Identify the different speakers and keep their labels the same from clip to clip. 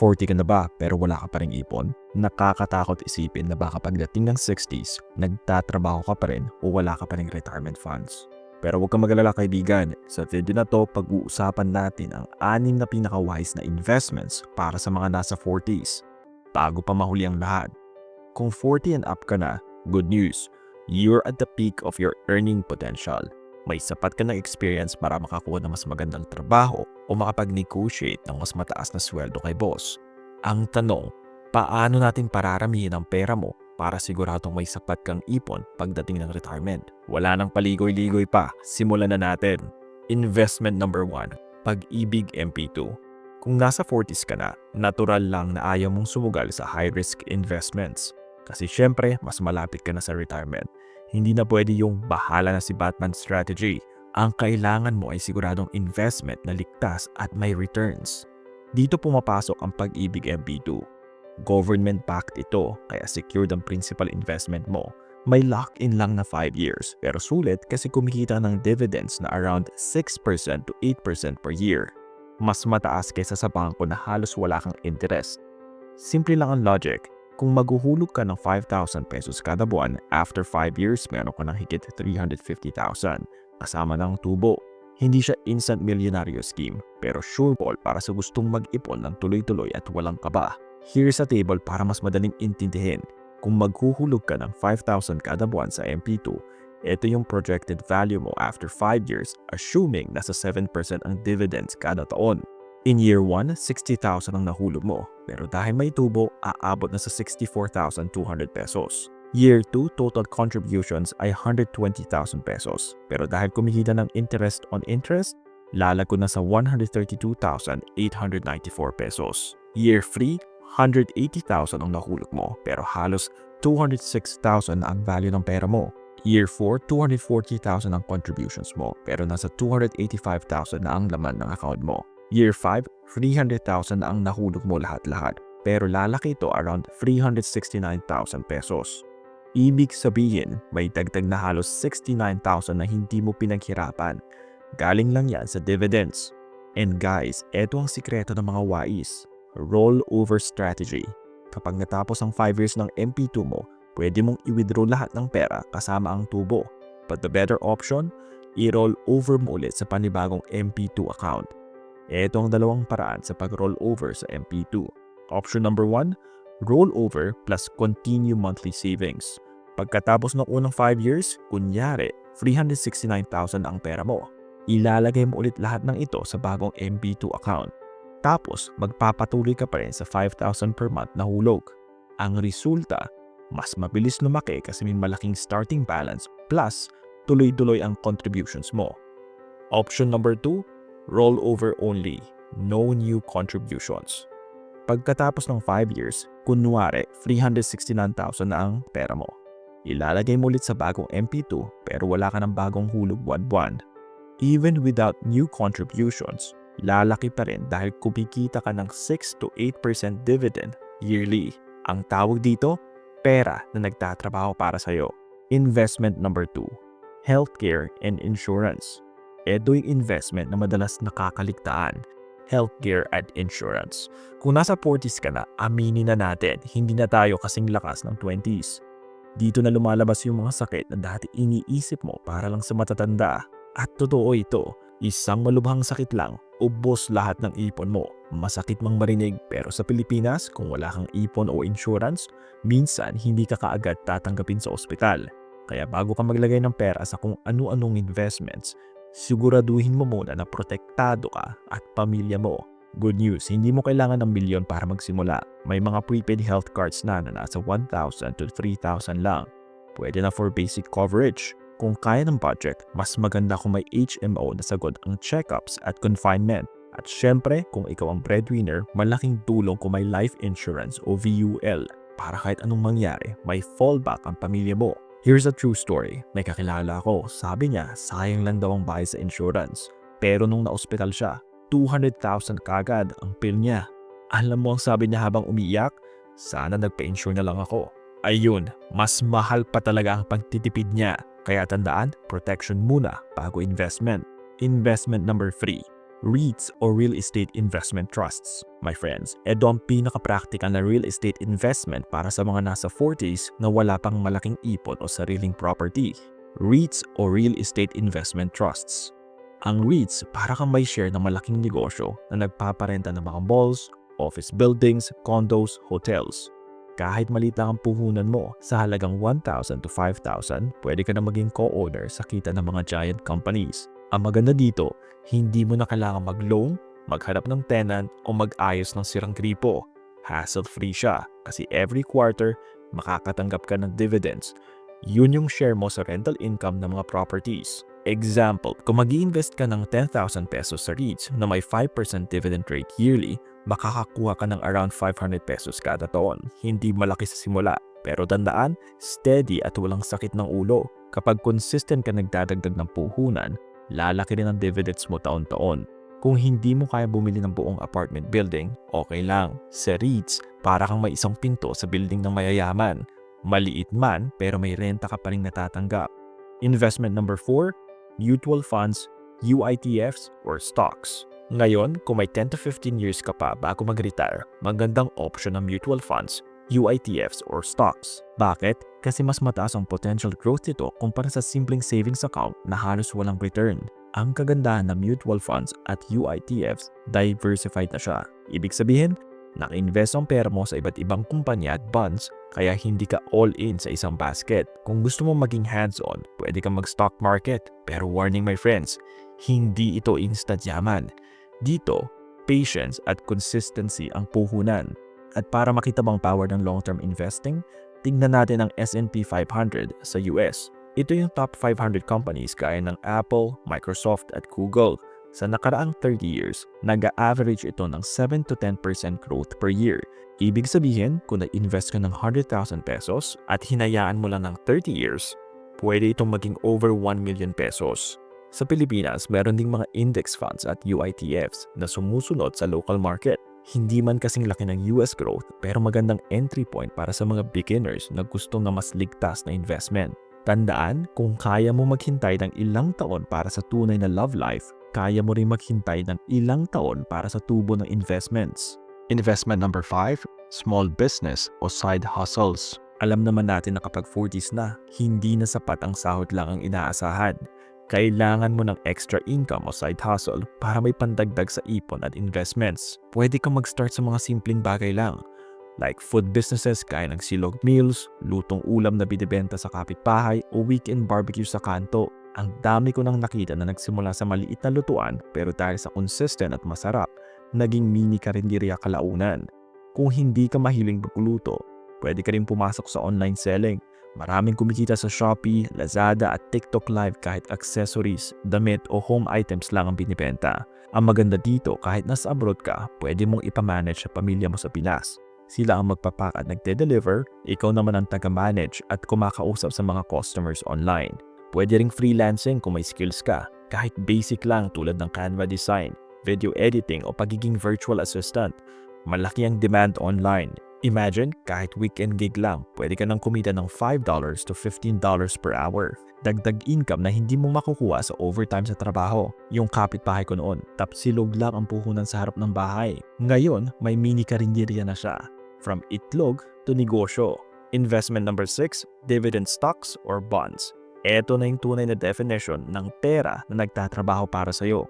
Speaker 1: 40 ka na ba pero wala ka pa rin ipon? Nakakatakot isipin na baka pagdating ng 60s, nagtatrabaho ka pa rin o wala ka pa rin retirement funds. Pero huwag kang magalala kaibigan, sa video na to pag-uusapan natin ang anim na pinaka-wise na investments para sa mga nasa 40s. Bago pa mahuli ang lahat. Kung 40 and up ka na, good news, you're at the peak of your earning potential. May sapat ka ng experience para makakuha ng mas magandang trabaho o makapag-negotiate ng mas mataas na sweldo kay boss. Ang tanong, paano natin pararamihin ang pera mo para siguradong may sapat kang ipon pagdating ng retirement? Wala nang paligoy-ligoy pa, simulan na natin. Investment number 1, Pag-ibig MP2. Kung nasa 40s ka na, natural lang na ayaw mong sumugal sa high-risk investments. Kasi syempre, mas malapit ka na sa retirement. Hindi na pwede yung bahala na si Batman strategy ang kailangan mo ay siguradong investment na ligtas at may returns. Dito pumapasok ang pag-ibig MP2. Government-backed ito kaya secured ang principal investment mo. May lock-in lang na 5 years pero sulit kasi kumikita ng dividends na around 6% to 8% per year. Mas mataas kaysa sa bangko na halos wala kang interest. Simple lang ang logic. Kung maghuhulog ka ng 5,000 pesos kada buwan, after 5 years meron ka ng higit 350,000 kasama ng tubo. Hindi siya instant milyonaryo scheme pero sure ball para sa gustong mag-ipon ng tuloy-tuloy at walang kaba. Here's a table para mas madaling intindihin. Kung maghuhulog ka ng 5,000 kada buwan sa MP2, ito yung projected value mo after 5 years assuming nasa 7% ang dividends kada taon. In year 1, 60,000 ang nahulog mo pero dahil may tubo, aabot na sa 64,200 pesos. Year 2 total contributions ay 120,000 pesos. Pero dahil kumikita ng interest on interest, lalago na sa 132,894 pesos. Year 3, 180,000 ang nahulog mo pero halos 206,000 ang value ng pera mo. Year 4, 240,000 ang contributions mo pero nasa 285,000 na ang laman ng account mo. Year 5, 300,000 na ang nahulog mo lahat-lahat pero lalaki ito around 369,000 pesos. Ibig sabihin, may dagdag na halos 69,000 na hindi mo pinaghirapan. Galing lang yan sa dividends. And guys, eto ang sikreto ng mga wais. Rollover strategy. Kapag natapos ang 5 years ng MP2 mo, pwede mong i-withdraw lahat ng pera kasama ang tubo. But the better option, i-roll over mo ulit sa panibagong MP2 account. Ito ang dalawang paraan sa pag-roll over sa MP2. Option number 1, rollover plus continue monthly savings. Pagkatapos ng unang 5 years, kunyari, 369,000 ang pera mo. Ilalagay mo ulit lahat ng ito sa bagong MP2 account. Tapos, magpapatuloy ka pa rin sa 5,000 per month na hulog. Ang resulta, mas mabilis lumaki kasi may malaking starting balance plus tuloy-tuloy ang contributions mo. Option number 2, rollover only, no new contributions. Pagkatapos ng 5 years, kunwari 369,000 na ang pera mo. Ilalagay mo ulit sa bagong MP2 pero wala ka ng bagong hulog buwan-buwan. Even without new contributions, lalaki pa rin dahil kumikita ka ng 6 to 8% dividend yearly. Ang tawag dito, pera na nagtatrabaho para sa'yo. Investment number 2, healthcare and insurance. Ito yung investment na madalas nakakaligtaan healthcare at insurance. Kung nasa 40s ka na, aminin na natin, hindi na tayo kasing lakas ng 20s. Dito na lumalabas yung mga sakit na dati iniisip mo para lang sa matatanda. At totoo ito, isang malubhang sakit lang, ubos lahat ng ipon mo. Masakit mang marinig pero sa Pilipinas, kung wala kang ipon o insurance, minsan hindi ka kaagad tatanggapin sa ospital. Kaya bago ka maglagay ng pera sa kung ano-anong investments, siguraduhin mo muna na protektado ka at pamilya mo. Good news, hindi mo kailangan ng milyon para magsimula. May mga prepaid health cards na na nasa 1,000 to 3,000 lang. Pwede na for basic coverage. Kung kaya ng budget, mas maganda kung may HMO na sagot ang checkups at confinement. At syempre, kung ikaw ang breadwinner, malaking tulong kung may life insurance o VUL para kahit anong mangyari, may fallback ang pamilya mo. Here's a true story. May kakilala ko, sabi niya, sayang lang daw ang bayad sa insurance. Pero nung na-ospital siya, 200,000 kagad ang bill niya. Alam mo ang sabi niya habang umiiyak? Sana nagpa-insure na lang ako. Ayun, mas mahal pa talaga ang pagtitipid niya. Kaya tandaan, protection muna bago investment. Investment number 3, REITs o Real Estate Investment Trusts. My friends, edo ang pinaka-practical na real estate investment para sa mga nasa 40s na wala pang malaking ipon o sariling property. REITs o Real Estate Investment Trusts. Ang REITs para kang may share ng malaking negosyo na nagpaparenta ng mga malls, office buildings, condos, hotels. Kahit maliit lang ang puhunan mo, sa halagang 1,000 to 5,000, pwede ka na maging co-owner sa kita ng mga giant companies. Ang maganda dito, hindi mo na kailangan mag-loan, maghanap ng tenant o mag-ayos ng sirang gripo. Hassle-free siya kasi every quarter makakatanggap ka ng dividends. Yun yung share mo sa rental income ng mga properties. Example, kung mag invest ka ng 10,000 pesos sa REITs na may 5% dividend rate yearly, makakakuha ka ng around 500 pesos kada taon. Hindi malaki sa simula, pero tandaan, steady at walang sakit ng ulo. Kapag consistent ka nagdadagdag ng puhunan, lalaki rin ang dividends mo taon-taon. Kung hindi mo kaya bumili ng buong apartment building, okay lang. Sa REITs, para kang may isang pinto sa building ng mayayaman. Maliit man, pero may renta ka pa rin natatanggap. Investment number 4, mutual funds, UITFs, or stocks. Ngayon, kung may 10 to 15 years ka pa bago mag-retire, magandang option ng mutual funds, UITFs or stocks. Bakit? Kasi mas mataas ang potential growth nito kumpara sa simpleng savings account na halos walang return. Ang kagandahan ng mutual funds at UITFs, diversified na siya. Ibig sabihin, naka-invest ang pera mo sa iba't ibang kumpanya at bonds kaya hindi ka all in sa isang basket. Kung gusto mo maging hands-on, pwede kang mag-stock market. Pero warning my friends, hindi ito instant yaman. Dito, patience at consistency ang puhunan. At para makita bang power ng long-term investing, tingnan natin ang S&P 500 sa US. Ito yung top 500 companies gaya ng Apple, Microsoft at Google. Sa nakaraang 30 years, nag-average ito ng 7 to 10% growth per year. Ibig sabihin, kung na-invest ka ng 100,000 pesos at hinayaan mo lang ng 30 years, pwede itong maging over 1 million pesos. Sa Pilipinas, meron ding mga index funds at UITFs na sumusunod sa local market. Hindi man kasing laki ng US growth pero magandang entry point para sa mga beginners na gusto ng mas ligtas na investment. Tandaan, kung kaya mo maghintay ng ilang taon para sa tunay na love life, kaya mo rin maghintay ng ilang taon para sa tubo ng investments. Investment number 5, small business o side hustles. Alam naman natin na kapag 40s na, hindi na sapat ang sahod lang ang inaasahan. Kailangan mo ng extra income o side hustle para may pandagdag sa ipon at investments. Pwede kang mag-start sa mga simpleng bagay lang like food businesses kaya ng silog meals, lutong ulam na binibenta sa kapitbahay o weekend barbecue sa kanto. Ang dami ko nang nakita na nagsimula sa maliit na lutuan pero dahil sa consistent at masarap, naging mini karinderya kalaunan. Kung hindi ka mahiling magluto, pwede ka rin pumasok sa online selling Maraming kumikita sa Shopee, Lazada at TikTok Live kahit accessories, damit o home items lang ang binibenta. Ang maganda dito kahit nasa abroad ka, pwede mong ipamanage sa pamilya mo sa Pinas. Sila ang magpapak at nagde-deliver, ikaw naman ang taga-manage at kumakausap sa mga customers online. Pwede ring freelancing kung may skills ka, kahit basic lang tulad ng Canva design, video editing o pagiging virtual assistant. Malaki ang demand online Imagine, kahit weekend gig lang, pwede ka nang kumita ng $5 to $15 per hour. Dagdag income na hindi mo makukuha sa overtime sa trabaho. Yung kapitbahay ko noon, tapsilog lang ang puhunan sa harap ng bahay. Ngayon, may mini karinderya na siya. From itlog to negosyo. Investment number 6, dividend stocks or bonds. Ito na yung tunay na definition ng pera na nagtatrabaho para sa'yo.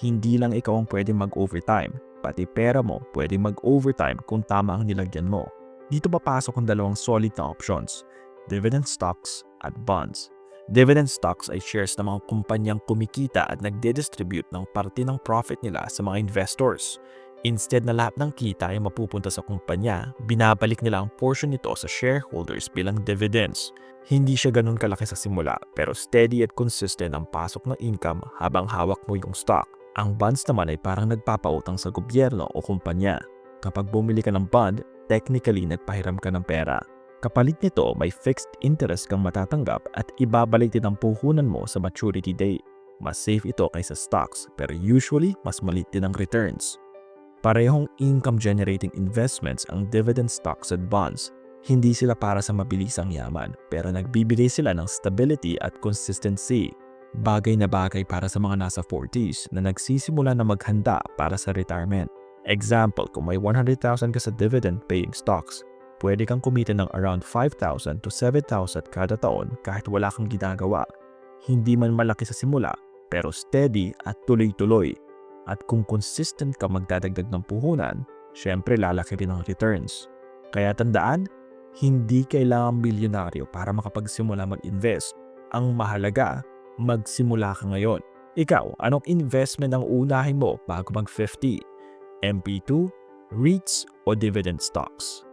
Speaker 1: Hindi lang ikaw ang pwede mag-overtime, pati pera mo pwede mag-overtime kung tama ang nilagyan mo. Dito papasok ang dalawang solid na options, dividend stocks at bonds. Dividend stocks ay shares ng mga kumpanyang kumikita at nagde-distribute ng parte ng profit nila sa mga investors. Instead na lahat ng kita ay mapupunta sa kumpanya, binabalik nila ang portion nito sa shareholders bilang dividends. Hindi siya ganun kalaki sa simula pero steady at consistent ang pasok ng income habang hawak mo yung stock. Ang bonds naman ay parang nagpapautang sa gobyerno o kumpanya. Kapag bumili ka ng bond, technically nagpahiram ka ng pera. Kapalit nito, may fixed interest kang matatanggap at ibabalik din ang puhunan mo sa maturity date. Mas safe ito kaysa stocks pero usually mas maliit din ang returns. Parehong income generating investments ang dividend stocks at bonds. Hindi sila para sa mabilisang yaman pero nagbibigay sila ng stability at consistency Bagay na bagay para sa mga nasa 40s na nagsisimula na maghanda para sa retirement. Example, kung may 100,000 ka sa dividend-paying stocks, pwede kang kumita ng around 5,000 to 7,000 kada taon kahit wala kang ginagawa. Hindi man malaki sa simula, pero steady at tuloy-tuloy. At kung consistent ka magdadagdag ng puhunan, syempre lalaki rin ang returns. Kaya tandaan, hindi kailangan milyonaryo para makapagsimula mag-invest. Ang mahalaga, magsimula ka ngayon. Ikaw, anong investment ang unahin mo bago mag-50? MP2, REITs o dividend stocks?